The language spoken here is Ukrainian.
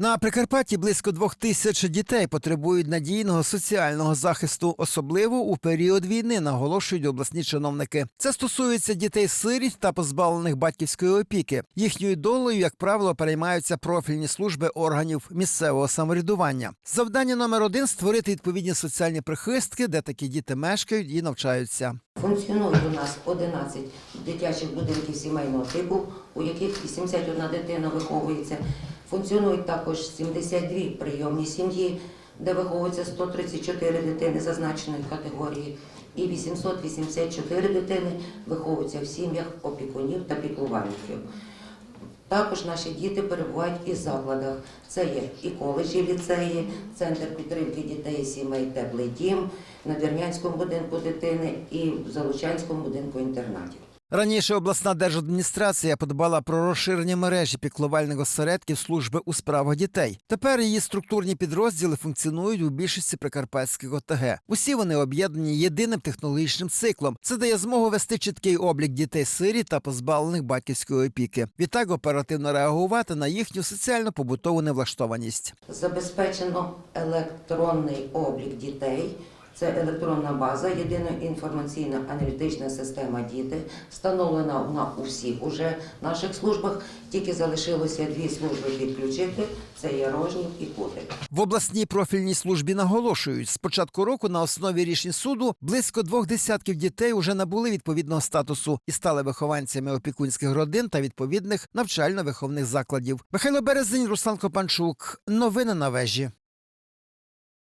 На Прикарпатті близько двох тисяч дітей потребують надійного соціального захисту, особливо у період війни, наголошують обласні чиновники. Це стосується дітей-сиріт та позбавлених батьківської опіки. Їхньою долею, як правило, переймаються профільні служби органів місцевого самоврядування. Завдання номер один створити відповідні соціальні прихистки, де такі діти мешкають і навчаються. Функціонують у нас 11 дитячих будинків сімейного типу, у яких 81 дитина виховується. Функціонують також 72 прийомні сім'ї, де виховується 134 дитини зазначеної категорії, і 884 дитини виховуються в сім'ях опікунів та піклувальників. Також наші діти перебувають і в закладах. Це є і коледжі, ліцеї, центр підтримки дітей і сімей Теплий дім, на Вірнянському будинку дитини і в Залучанському будинку інтернатів. Раніше обласна держадміністрація подбала про розширення мережі піклувальних осередків служби у справах дітей. Тепер її структурні підрозділи функціонують у більшості прикарпатських ОТГ. Усі вони об'єднані єдиним технологічним циклом. Це дає змогу вести чіткий облік дітей сирі та позбавлених батьківської опіки. Відтак оперативно реагувати на їхню соціально-побутову невлаштованість. Забезпечено електронний облік дітей. Це електронна база, єдина інформаційна аналітична система діти, встановлена вона у всіх уже наших службах. Тільки залишилося дві служби підключити: це є Рожнів і Кутик. В обласній профільній службі наголошують, з початку року на основі рішень суду близько двох десятків дітей уже набули відповідного статусу і стали вихованцями опікунських родин та відповідних навчально-виховних закладів. Михайло Березень, Руслан Копанчук. Новини на вежі.